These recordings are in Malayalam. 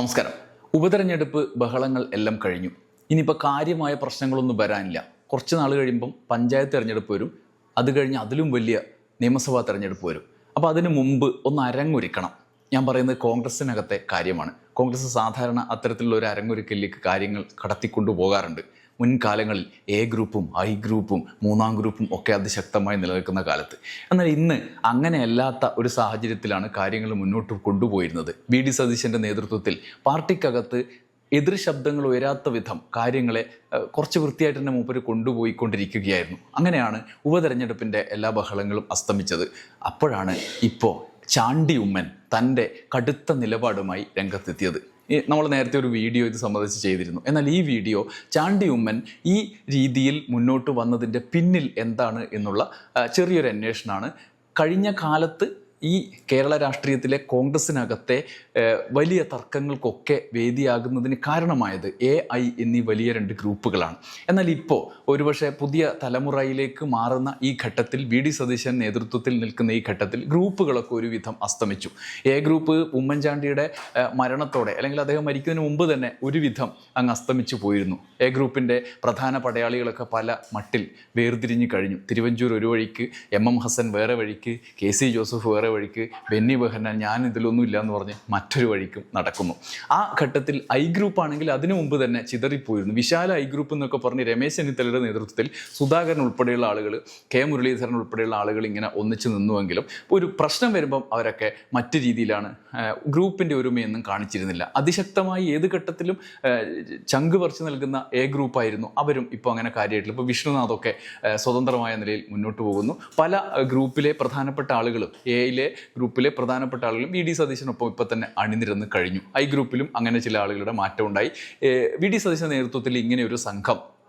നമസ്കാരം. ഉപതെരഞ്ഞെടുപ്പ് ബഹളങ്ങൾ എല്ലാം കഴിഞ്ഞു. ഇനിയിപ്പോൾ കാര്യമായ പ്രശ്നങ്ങളൊന്നും വരാനില്ല. കുറച്ച് നാൾ കഴിയുമ്പം പഞ്ചായത്ത് തിരഞ്ഞെടുപ്പ് വരും. അത് കഴിഞ്ഞ് അതിലും വലിയ നിയമസഭാ തിരഞ്ഞെടുപ്പ് വരും. അപ്പോൾ അതിന് മുമ്പ് ഒന്ന് അരങ്ങൊരുക്കണം. ഞാൻ പറയുന്നത് കോൺഗ്രസിനകത്തെ കാര്യമാണ്. കോൺഗ്രസ് സാധാരണ അത്തരത്തിലുള്ള ഒരു അരങ്ങൊരുക്കലിലേക്ക് കാര്യങ്ങൾ കടത്തിക്കൊണ്ടു പോകാറുണ്ട്. മുൻകാലങ്ങളിൽ എ ഗ്രൂപ്പും ഐ ഗ്രൂപ്പും മൂന്നാം ഗ്രൂപ്പും ഒക്കെ അതിശക്തമായി നിലനിൽക്കുന്ന കാലത്ത്. എന്നാൽ ഇന്ന് അങ്ങനെയല്ലാത്ത ഒരു സാഹചര്യത്തിലാണ് കാര്യങ്ങൾ മുന്നോട്ട് കൊണ്ടുപോയിരുന്നത്. വി ഡി സതീശന്റെ നേതൃത്വത്തിൽ പാർട്ടിക്കകത്ത് എതിർ ശബ്ദങ്ങൾ ഉയരാത്ത വിധം കാര്യങ്ങളെ കുറച്ച് വൃത്തിയായിട്ട് തന്നെ മൂപ്പര് കൊണ്ടുപോയിക്കൊണ്ടിരിക്കുകയായിരുന്നു. അങ്ങനെയാണ് ഉപതെരഞ്ഞെടുപ്പിന്റെ എല്ലാ ബഹളങ്ങളും അസ്തമിച്ചത്. അപ്പോഴാണ് ഇപ്പോൾ ചാണ്ടി ഉമ്മൻ തന്റെ കടുത്ത നിലപാടുമായി രംഗത്തെത്തിയത്. നമ്മൾ നേരത്തെ ഒരു വീഡിയോ ഇത് സംബന്ധിച്ച് ചെയ്തിരുന്നു. എന്നാൽ ഈ വീഡിയോ ചാണ്ടി ഉമ്മൻ ഈ രീതിയിൽ മുന്നോട്ട് വന്നതിന്റെ പിന്നിൽ എന്താണ് എന്നുള്ള ചെറിയൊരു അന്വേഷണമാണ്. കഴിഞ്ഞ കാലത്ത് ഈ കേരള രാഷ്ട്രീയത്തിലെ കോൺഗ്രസിനകത്തെ വലിയ തർക്കങ്ങൾക്കൊക്കെ വേദിയാകുന്നതിന് കാരണമായത് എ ഐ എന്നീ വലിയ രണ്ട് ഗ്രൂപ്പുകളാണ്. എന്നാൽ ഇപ്പോൾ ഒരുപക്ഷെ പുതിയ തലമുറയിലേക്ക് മാറുന്ന ഈ ഘട്ടത്തിൽ വി ഡി സതീശൻ നേതൃത്വത്തിൽ നിൽക്കുന്ന ഈ ഘട്ടത്തിൽ ഗ്രൂപ്പുകളൊക്കെ ഒരുവിധം അസ്തമിച്ചു. എ ഗ്രൂപ്പ് ഉമ്മൻചാണ്ടിയുടെ മരണത്തോടെ അല്ലെങ്കിൽ അദ്ദേഹം മരിക്കുന്നതിന് മുമ്പ് തന്നെ ഒരുവിധം അങ്ങ് അസ്തമിച്ചു പോയിരുന്നു. എ ഗ്രൂപ്പിന്റെ പ്രധാന പടയാളികളൊക്കെ പല മട്ടിൽ വേർതിരിഞ്ഞു കഴിഞ്ഞു. തിരുവഞ്ചൂർ ഒരു വഴിക്ക് എം എം ഹസൻ വേറെ വഴിക്ക് കെ സി ജോസഫ് വേറെ വഴിക്ക് ബെന്നി ബെഹന്നാൻ ഞാൻ ഇതിലൊന്നും ഇല്ല എന്ന് പറഞ്ഞ് മറ്റൊരു വഴിക്കും നടക്കുന്നു. ആ ഘട്ടത്തിൽ ഐ ഗ്രൂപ്പ് ആണെങ്കിൽ അതിനു മുമ്പ് തന്നെ ചിതറിപ്പോയിരുന്നു. വിശാല ഐ ഗ്രൂപ്പ് എന്നൊക്കെ പറഞ്ഞ് രമേശ് ചെന്നിത്തലയുടെ നേതൃത്വത്തിൽ സുധാകരൻ ഉൾപ്പെടെയുള്ള ആളുകൾ കെ മുരളീധരൻ ഉൾപ്പെടെയുള്ള ആളുകൾ ഇങ്ങനെ ഒന്നിച്ചു നിന്നുവെങ്കിലും ഒരു പ്രശ്നം വരുമ്പം അവരൊക്കെ മറ്റ് രീതിയിലാണ് ഗ്രൂപ്പിന്റെ ഒരുമയൊന്നും കാണിച്ചിരുന്നില്ല. അതിശക്തമായി ഏത് ഘട്ടത്തിലും ചങ്ക് പറിച്ചു നൽകുന്ന എ ഗ്രൂപ്പായിരുന്നു അവരും ഇപ്പോൾ അങ്ങനെ കാര്യമായിട്ടില്ല. ഇപ്പോൾ വിഷ്ണുനാഥൊക്കെ സ്വതന്ത്രമായ നിലയിൽ മുന്നോട്ട് പോകുന്നു. പല ഗ്രൂപ്പിലെ പ്രധാനപ്പെട്ട ആളുകളും എയിലെ ഗ്രൂപ്പിലെ പ്രധാനപ്പെട്ട ആളുകളും വി ഡി സതീശനൊപ്പം ഇപ്പം തന്നെ അണിനിരന്ന് കഴിഞ്ഞു. ഐ ഗ്രൂപ്പിലും അങ്ങനെ ചില ആളുകളുടെ മാറ്റമുണ്ടായി. വി ഡി സതീശന്റെ നേതൃത്വത്തിൽ ഇങ്ങനെ ഒരു സംഘം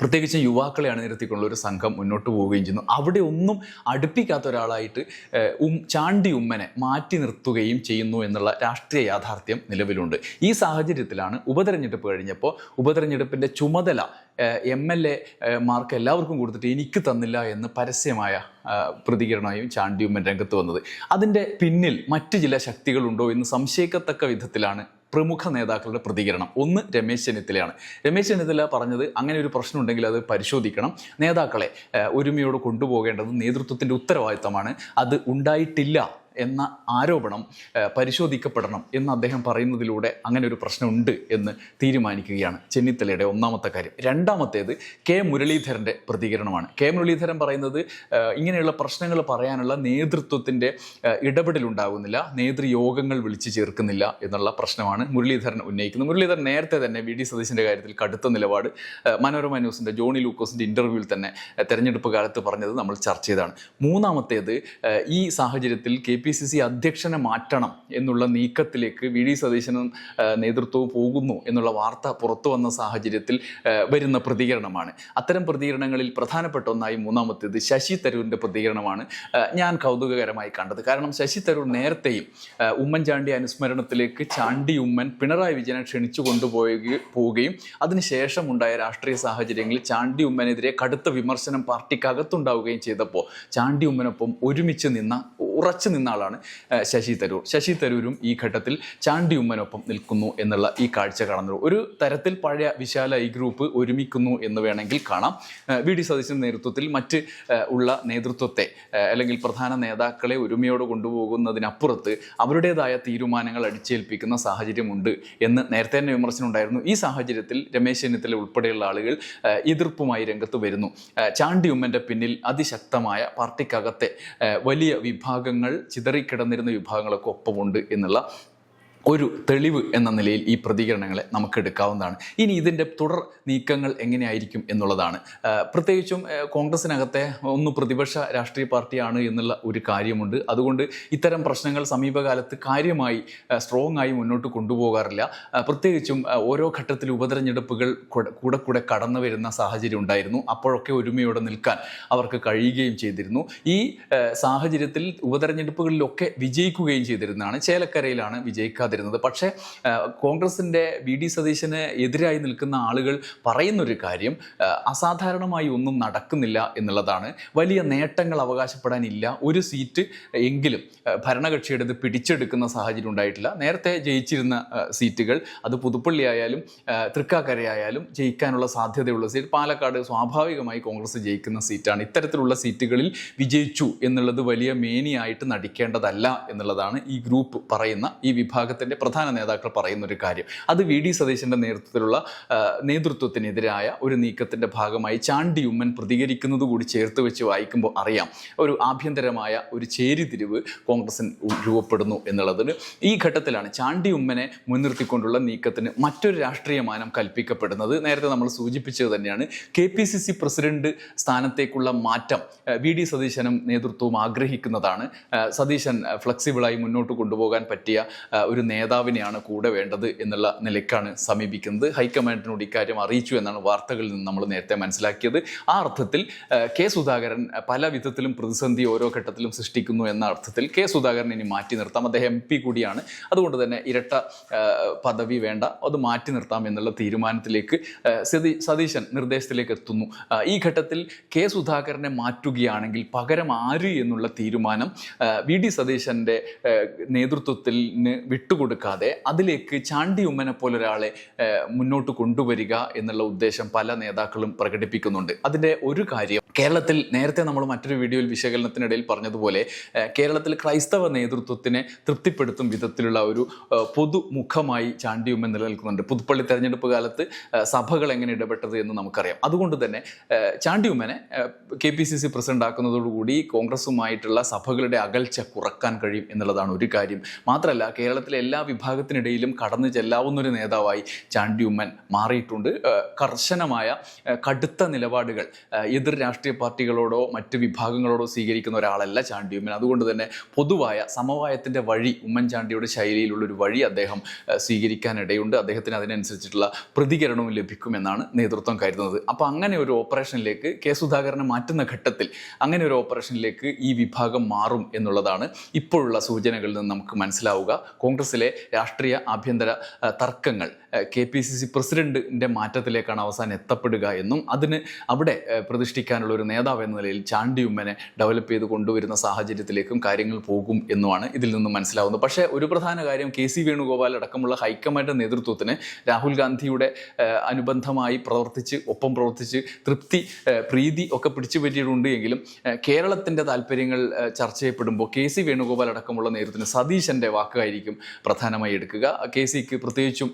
പ്രത്യേകിച്ച് യുവാക്കളെ അണിനിരത്തിക്കൊണ്ടുള്ള ഒരു സംഘം മുന്നോട്ട് പോവുകയും ചെയ്യുന്നു. അവിടെ ഒന്നും അടുപ്പിക്കാത്ത ഒരാളായിട്ട് ഉം ചാണ്ടി ഉമ്മനെ മാറ്റി നിർത്തുകയും ചെയ്യുന്നു എന്നുള്ള രാഷ്ട്രീയ യാഥാർത്ഥ്യം നിലവിലുണ്ട്. ഈ സാഹചര്യത്തിലാണ് ഉപതെരഞ്ഞെടുപ്പ് കഴിഞ്ഞപ്പോൾ ഉപതെരഞ്ഞെടുപ്പിന്റെ ചുമതല എം എൽ എ മാർക്ക് എല്ലാവർക്കും കൊടുത്തിട്ട് എനിക്ക് തന്നില്ല എന്ന് പരസ്യമായ പ്രതികരണമായും ചാണ്ടി ഉമ്മൻ രംഗത്ത് വന്നത്. അതിന്റെ പിന്നിൽ മറ്റു ചില ശക്തികളുണ്ടോ എന്ന് സംശയിക്കത്തക്ക വിധത്തിലാണ് പ്രമുഖ നേതാക്കളുടെ പ്രതികരണം. ഒന്ന് രമേശ് ചെന്നിത്തലയാണ്. രമേശ് ചെന്നിത്തല പറഞ്ഞത് അങ്ങനെ ഒരു പ്രശ്നം ഉണ്ടെങ്കിൽ അത് പരിശോധിക്കണം. നേതാക്കളെ ഒരുമയോട് കൊണ്ടുപോകേണ്ടത് നേതൃത്വത്തിന്റെ ഉത്തരവാദിത്തമാണ്. അത് ഉണ്ടായിട്ടില്ല. എന്ന ആരോപണം പരിശോധിക്കപ്പെടണം എന്ന് അദ്ദേഹം പറയുന്നതിലൂടെ അങ്ങനെ ഒരു പ്രശ്നമുണ്ട് എന്ന് തീരുമാനിക്കുകയാണ് ചെന്നിത്തലയുടെ ഒന്നാമത്തെ കാര്യം. രണ്ടാമത്തേത് കെ മുരളീധരന്റെ പ്രതികരണമാണ്. കെ മുരളീധരൻ പറയുന്നത് ഇങ്ങനെയുള്ള പ്രശ്നങ്ങൾ പറയാനുള്ള നേതൃത്വത്തിന്റെ ഇടപെടലുണ്ടാകുന്നില്ല നേതൃയോഗങ്ങൾ വിളിച്ചു ചേർക്കുന്നില്ല എന്നുള്ള പ്രശ്നമാണ് മുരളീധരൻ ഉന്നയിക്കുന്നത്. മുരളീധരൻ നേരത്തെ തന്നെ വി ഡി സതീശന്റെ കാര്യത്തിൽ കടുത്ത നിലപാട് മനോരമ ന്യൂസിന്റെ ജോണി ലൂക്കോസിന്റെ ഇന്റർവ്യൂവിൽ തന്നെ തെരഞ്ഞെടുപ്പ് കാലത്ത് പറഞ്ഞത് നമ്മൾ ചർച്ച ചെയ്തതാണ്. മൂന്നാമത്തേത് ഈ സാഹചര്യത്തിൽ കെ പി സി സി അധ്യക്ഷനെ മാറ്റണം എന്നുള്ള നീക്കത്തിലേക്ക് വി ഡി സതീശനും നേതൃത്വവും പോകുന്നു എന്നുള്ള വാർത്ത പുറത്തു വന്ന സാഹചര്യത്തിൽ വരുന്ന പ്രതികരണമാണ്. അത്തരം പ്രതികരണങ്ങളിൽ പ്രധാനപ്പെട്ട ഒന്നായി മൂന്നാമത്തേത് ശശി തരൂരിന്റെ പ്രതികരണമാണ് ഞാൻ കൗതുകകരമായി കണ്ടത്. കാരണം ശശി തരൂർ നേരത്തെയും ഉമ്മൻചാണ്ടി അനുസ്മരണത്തിലേക്ക് ചാണ്ടി ഉമ്മൻ പിണറായി വിജയനെ ക്ഷണിച്ചു കൊണ്ടുപോയി പോവുകയും അതിനുശേഷം ഉണ്ടായ രാഷ്ട്രീയ സാഹചര്യങ്ങളിൽ ചാണ്ടി ഉമ്മനെതിരെ കടുത്ത വിമർശനം പാർട്ടിക്കകത്തുണ്ടാവുകയും ചെയ്തപ്പോൾ ചാണ്ടി ഉമ്മനൊപ്പം ഒരുമിച്ച് നിന്ന ഉറച്ചു നിന്ന ആളാണ് ശശി തരൂർ. ശശി തരൂരും ഈ ഘട്ടത്തിൽ ചാണ്ടി ഉമ്മനൊപ്പം നിൽക്കുന്നു എന്നുള്ള ഈ കാഴ്ച കാണുന്നു ഒരു തരത്തിൽ പഴയ വിശാല ഈ ഗ്രൂപ്പ് ഒരുമിക്കുന്നു എന്ന് വേണമെങ്കിൽ കാണാം. വി ഡി സതീശൻ നേതൃത്വത്തിൽ മറ്റ് ഉള്ള നേതൃത്വത്തെ അല്ലെങ്കിൽ പ്രധാന നേതാക്കളെ ഒരുമയോടെ കൊണ്ടുപോകുന്നതിനപ്പുറത്ത് അവരുടേതായ തീരുമാനങ്ങൾ അടിച്ചേൽപ്പിക്കുന്ന സാഹചര്യമുണ്ട് എന്ന് നേരത്തെ തന്നെ വിമർശനം ഉണ്ടായിരുന്നു ഈ സാഹചര്യത്തിൽ രമേശ് ചെന്നിത്തല ഉൾപ്പെടെയുള്ള ആളുകൾ എതിർപ്പുമായി രംഗത്ത് വരുന്നു. ചാണ്ടി ഉമ്മന്റെ പിന്നിൽ അതിശക്തമായ പാർട്ടിക്കകത്തെ വലിയ വലിയ വിഭാഗങ്ങൾ ചിതറിക്കിടന്നിരുന്ന വിഭാഗങ്ങളൊക്കെ ഒപ്പമുണ്ട് എന്നുള്ള ഒരു തെളിവ് എന്ന നിലയിൽ ഈ പ്രതികരണങ്ങളെ നമുക്ക് എടുക്കാവുന്നതാണ്. ഇനി ഇതിന്റെ തുടർ നീക്കങ്ങൾ എങ്ങനെയായിരിക്കും എന്നുള്ളതാണ്. പ്രത്യേകിച്ചും കോൺഗ്രസിനകത്തെ ഒന്ന് പ്രതിപക്ഷ രാഷ്ട്രീയ പാർട്ടിയാണ് എന്നുള്ള ഒരു കാര്യമുണ്ട്. അതുകൊണ്ട് ഇത്തരം പ്രശ്നങ്ങൾ സമീപകാലത്ത് കാര്യമായി സ്ട്രോങ് ആയി മുന്നോട്ട് കൊണ്ടുപോകാറില്ല. പ്രത്യേകിച്ചും ഓരോ ഘട്ടത്തിൽ ഉപതെരഞ്ഞെടുപ്പുകൾ കൂടെ കൂടെ കടന്നു വരുന്ന സാഹചര്യം ഉണ്ടായിരുന്നു. അപ്പോഴൊക്കെ ഒരുമയോടെ നിൽക്കാൻ അവർക്ക് കഴിയുകയും ചെയ്തിരുന്നു. ഈ സാഹചര്യത്തിൽ ഉപതെരഞ്ഞെടുപ്പുകളിലൊക്കെ വിജയിക്കുകയും ചെയ്തിരുന്നതാണ്. ചേലക്കരയിലാണ് വിജയിക്കാതെ കണ്ടിരുന്നത് പക്ഷേ കോൺഗ്രസിന്റെ വി ഡി സതീശന് എതിരായി നിൽക്കുന്ന ആളുകൾ പറയുന്നൊരു കാര്യം അസാധാരണമായി ഒന്നും നടക്കുന്നില്ല എന്നുള്ളതാണ്. വലിയ നേട്ടങ്ങൾ അവകാശപ്പെടാനില്ല. ഒരു സീറ്റ് എങ്കിലും ഭരണകക്ഷിയുടേത് പിടിച്ചെടുക്കുന്ന സാഹചര്യം ഉണ്ടായിട്ടില്ല. നേരത്തെ ജയിച്ചിരുന്ന സീറ്റുകൾ അത് പുതുപ്പള്ളി ആയാലും തൃക്കാക്കരയായാലും ജയിക്കാനുള്ള സാധ്യതയുള്ള സീറ്റ് പാലക്കാട് സ്വാഭാവികമായി കോൺഗ്രസ് ജയിക്കുന്ന സീറ്റാണ്. ഇത്തരത്തിലുള്ള സീറ്റുകളിൽ വിജയിച്ചു എന്നുള്ളത് വലിയ മേനിയായിട്ട് നടിക്കേണ്ടതല്ല എന്നുള്ളതാണ് ഈ ഗ്രൂപ്പ് പറയുന്ന ഈ വിഭാഗത്തിന്റെ പ്രധാന നേതാക്കൾ പറയുന്ന ഒരു കാര്യം. അത് വി ഡി സതീശന്റെ നേതൃത്വത്തിലുള്ള നേതൃത്വത്തിനെതിരായ ഒരു നീക്കത്തിന്റെ ഭാഗമായി ചാണ്ടി ഉമ്മൻ പ്രതികരിക്കുന്നത് കൂടി ചേർത്ത് വെച്ച് വായിക്കുമ്പോൾ അറിയാം. ഒരു ആഭ്യന്തരമായ ഒരു ചേരിതിരിവ് കോൺഗ്രസിന് രൂപപ്പെടുന്നു എന്നുള്ളതിന്. ഈ ഘട്ടത്തിലാണ് ചാണ്ടി ഉമ്മനെ മുൻനിർത്തിക്കൊണ്ടുള്ള നീക്കത്തിന് മറ്റൊരു രാഷ്ട്രീയ മാനം കൽപ്പിക്കപ്പെടുന്നത്. നേരത്തെ നമ്മൾ സൂചിപ്പിച്ചത് തന്നെയാണ് K P C C president സ്ഥാനത്തേക്കുള്ള മാറ്റം വി ഡി സതീശനും നേതൃത്വവും ആഗ്രഹിക്കുന്നതാണ്. സതീശൻ ഫ്ലെക്സിബിളായി മുന്നോട്ട് കൊണ്ടുപോകാൻ പറ്റിയ ഒരു നേതാവിനെയാണ് കൂടെ വേണ്ടത് എന്നുള്ള നിലയ്ക്കാണ് സമീപിക്കുന്നത്. ഹൈക്കമാൻഡിനോട് ഇക്കാര്യം അറിയിച്ചു എന്നാണ് വാർത്തകളിൽ നിന്ന് നമ്മൾ നേരത്തെ മനസ്സിലാക്കിയത്. ആ അർത്ഥത്തിൽ കെ സുധാകരൻ പല വിധത്തിലും പ്രതിസന്ധി ഓരോ ഘട്ടത്തിലും സൃഷ്ടിക്കുന്നു എന്ന അർത്ഥത്തിൽ കെ സുധാകരൻ ഇനി മാറ്റി നിർത്താം. അദ്ദേഹം എം പി കൂടിയാണ്. അതുകൊണ്ട് തന്നെ ഇരട്ട പദവി വേണ്ട. അത് മാറ്റി നിർത്താം എന്നുള്ള തീരുമാനത്തിലേക്ക് സതീശൻ നിർദ്ദേശത്തിലേക്ക് എത്തുന്നു. ഈ ഘട്ടത്തിൽ കെ സുധാകരനെ മാറ്റുകയാണെങ്കിൽ പകരം ആര് എന്നുള്ള തീരുമാനം വി ഡി സതീശന്റെ നേതൃത്വത്തിൽ നേതൃത്വത്തിൽ വിട്ടുകൊടുക്കാതെ അതിലേക്ക് ചാണ്ടി ഉമ്മനെ പോലെ ഒരാളെ മുന്നോട്ട് കൊണ്ടുവരിക എന്നുള്ള ഉദ്ദേശം പല നേതാക്കളും പ്രകടിപ്പിക്കുന്നുണ്ട്. അതിന്റെ ഒരു കാര്യം കേരളത്തിൽ നേരത്തെ നമ്മൾ മറ്റൊരു വീഡിയോയിൽ വിശകലനത്തിനിടയിൽ പറഞ്ഞതുപോലെ കേരളത്തിൽ ക്രൈസ്തവ നേതൃത്വത്തിനെ തൃപ്തിപ്പെടുത്തും വിധത്തിലുള്ള ഒരു പൊതുമുഖമായി ചാണ്ടിയുമ്മൻ നിലനിൽക്കുന്നുണ്ട്. പുതുപ്പള്ളി തെരഞ്ഞെടുപ്പ് കാലത്ത് സഭകൾ എങ്ങനെ ഇടപെട്ടത് എന്ന് നമുക്കറിയാം. അതുകൊണ്ട് തന്നെ ചാണ്ടിയുമ്മനെ K P C C president ആക്കുന്നതോടുകൂടി കോൺഗ്രസുമായിട്ടുള്ള സഭകളുടെ അകൽച്ച കുറയ്ക്കാൻ കഴിയും എന്നുള്ളതാണ് ഒരു കാര്യം. മാത്രമല്ല കേരളത്തിലെ എല്ലാ വിഭാഗത്തിനിടയിലും കടന്നു ചെല്ലാവുന്ന ഒരു നേതാവായി ചാണ്ടിയുമ്മൻ മാറിയിട്ടുണ്ട്. കർശനമായ കടുത്ത നിലപാടുകൾ എതിർ രാഷ്ട്രീയ പാർട്ടികളോടോ മറ്റ് വിഭാഗങ്ങളോടോ സ്വീകരിക്കുന്ന ഒരാളല്ല ചാണ്ടിയുമ്മൻ. അതുകൊണ്ട് തന്നെ പൊതുവായ സമവായത്തിന്റെ വഴി ഉമ്മൻചാണ്ടിയുടെ ശൈലിയിലുള്ള ഒരു വഴി അദ്ദേഹം സ്വീകരിക്കാനിടയുണ്ട്. അദ്ദേഹത്തിന് അതിനനുസരിച്ചിട്ടുള്ള പ്രതികരണവും ലഭിക്കുമെന്നാണ് നേതൃത്വം കരുതുന്നത്. അപ്പോൾ അങ്ങനെ ഒരു ഓപ്പറേഷനിലേക്ക് കെ സുധാകരനെ മാറ്റുന്ന ഘട്ടത്തിൽ അങ്ങനെ ഒരു ഓപ്പറേഷനിലേക്ക് ഈ വിഭാഗം മാറും എന്നുള്ളതാണ് ഇപ്പോഴുള്ള സൂചനകളിൽ നിന്ന് നമുക്ക് മനസ്സിലാവുക. കോൺഗ്രസിലെ രാഷ്ട്രീയ ആഭ്യന്തര തർക്കങ്ങൾ കെ പി സി സി പ്രസിഡന്റിന്റെ മാറ്റത്തിലേക്കാണ് അവസാനം എത്തപ്പെടുക എന്നും അതിന് അവിടെ പ്രതിഷ്ഠിക്കാനുള്ള ഒരു നേതാവ് എന്ന നിലയിൽ ചാണ്ടി ഉമ്മനെ ഡെവലപ്പ് ചെയ്ത് കൊണ്ടുവരുന്ന സാഹചര്യത്തിലേക്കും കാര്യങ്ങൾ പോകും എന്നുമാണ് ഇതിൽ നിന്നും മനസ്സിലാവുന്നത്. പക്ഷേ ഒരു പ്രധാന കാര്യം കെ സി വേണുഗോപാൽ അടക്കമുള്ള ഹൈക്കമാൻഡ് നേതൃത്വത്തിന് രാഹുൽ ഗാന്ധിയുടെ അനുബന്ധമായി പ്രവർത്തിച്ച് ഒപ്പം പ്രവർത്തിച്ച് തൃപ്തി പ്രീതി ഒക്കെ പിടിച്ചു പറ്റിയിട്ടുണ്ട് എങ്കിലും കേരളത്തിന്റെ താല്പര്യങ്ങൾ ചർച്ച ചെയ്യപ്പെടുമ്പോൾ കെ സി വേണുഗോപാൽ അടക്കമുള്ള നേതൃത്വത്തിന് സതീശന്റെ വാക്കായിരിക്കും പ്രധാനമായി എടുക്കുക. കെ സിക്ക് പ്രത്യേകിച്ചും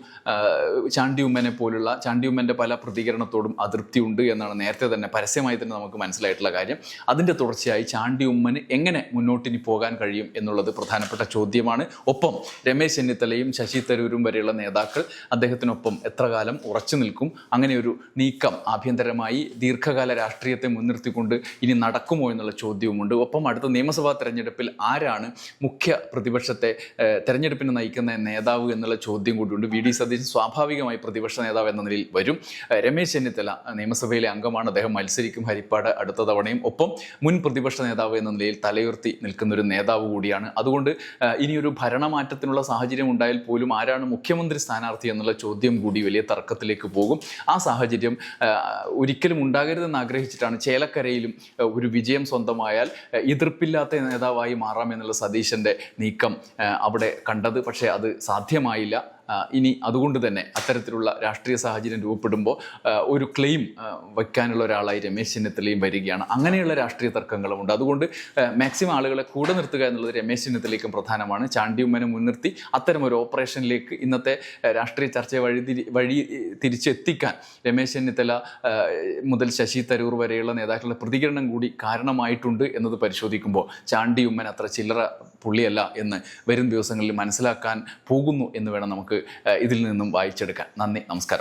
ചാണ്ടിയുമ്മനെ പോലുള്ള ചാണ്ടിയുമ്മന്റെ പല പ്രതികരണത്തോടും അതൃപ്തിയുണ്ട് എന്നാണ് നേരത്തെ തന്നെ പരസ്യമായി തന്നെ നമുക്ക് മനസ്സിലായിട്ടുള്ള കാര്യം. അതിന്റെ തുടർച്ചയായി ചാണ്ടിയുമ്മന് എങ്ങനെ മുന്നോട്ടിനി പോകാൻ കഴിയും എന്നുള്ളത് പ്രധാനപ്പെട്ട ചോദ്യമാണ്. ഒപ്പം രമേശ് ചെന്നിത്തലയും ശശി തരൂരും വരെയുള്ള നേതാക്കൾ അദ്ദേഹത്തിനൊപ്പം എത്ര കാലം ഉറച്ചു നിൽക്കും? അങ്ങനെ ഒരു നീക്കം ആഭ്യന്തരമായി ദീർഘകാല രാഷ്ട്രീയത്തെ മുൻനിർത്തിക്കൊണ്ട് ഇനി നടക്കുമോ എന്നുള്ള ചോദ്യവുമുണ്ട്. ഒപ്പം അടുത്ത നിയമസഭാ തെരഞ്ഞെടുപ്പിൽ ആരാണ് മുഖ്യ പ്രതിപക്ഷത്തെ തെരഞ്ഞെടുപ്പിന് നയിക്കുന്ന നേതാവ് എന്നുള്ള ചോദ്യം കൂടിയുണ്ട്. വി. ഡി. സതീശൻ സ്വാഭാവികമായി പ്രതിപക്ഷ നേതാവ് എന്ന നിലയിൽ വരും. രമേശ് ചെന്നിത്തല നിയമസഭയിലെ അംഗമാണ്. അദ്ദേഹം മത്സരിക്കും ഹരിപ്പാട് അടുത്ത തവണയും. ഒപ്പം മുൻ പ്രതിപക്ഷ നേതാവ് എന്ന നിലയിൽ തലയുർത്തി നിൽക്കുന്ന ഒരു നേതാവ് കൂടിയാണ്. അതുകൊണ്ട് ഇനിയൊരു ഭരണമാറ്റത്തിനുള്ള സാഹചര്യം ഉണ്ടായാൽ പോലും ആരാണ് മുഖ്യമന്ത്രി സ്ഥാനാർത്ഥി എന്നുള്ള ചോദ്യം കൂടി വലിയ തർക്കത്തിലേക്ക് പോകും. ആ സാഹചര്യം ഒരിക്കലും ഉണ്ടാകരുതെന്ന് ആഗ്രഹിച്ചിട്ടാണ് ചേലക്കരയിലും ഒരു വിജയം സ്വന്തമായാൽ എതിർപ്പില്ലാത്ത നേതാവായി മാറാമെന്നുള്ള സതീശന്റെ നീക്കം അവിടെ കണ്ടത്. പക്ഷേ അത് സാധ്യമായില്ല. ഇനി അതുകൊണ്ട് തന്നെ അത്തരത്തിലുള്ള രാഷ്ട്രീയ സാഹചര്യം രൂപപ്പെടുമ്പോൾ ഒരു ക്ലെയിം വയ്ക്കാനുള്ള ഒരാളായി രമേശ് ചെന്നിത്തലയും വരികയാണ്. അങ്ങനെയുള്ള രാഷ്ട്രീയ തർക്കങ്ങളുമുണ്ട്. അതുകൊണ്ട് മാക്സിമം ആളുകളെ കൂടെ നിർത്തുക എന്നുള്ളത് രമേശ് ചെന്നിത്തലയ്ക്കും പ്രധാനമാണ്. ചാണ്ടിയുമ്മനെ മുൻനിർത്തി അത്തരം ഒരു ഓപ്പറേഷനിലേക്ക് ഇന്നത്തെ രാഷ്ട്രീയ ചർച്ചയെ വഴി വഴി തിരിച്ചെത്തിക്കാൻ രമേശ് ചെന്നിത്തല മുതൽ ശശി തരൂർ വരെയുള്ള നേതാക്കളുടെ പ്രതികരണം കൂടി കാരണമായിട്ടുണ്ട് എന്നത് പരിശോധിക്കുമ്പോൾ ചാണ്ടിയുമ്മൻ അത്ര ചില്ലറ പുള്ളിയല്ല എന്ന് വരും ദിവസങ്ങളിൽ മനസ്സിലാക്കാൻ പോകുന്നു എന്ന് വേണം നമുക്ക് ഇതിൽ നിന്നും വായിച്ചെടുക്കാം നന്ദി നമസ്കാരം.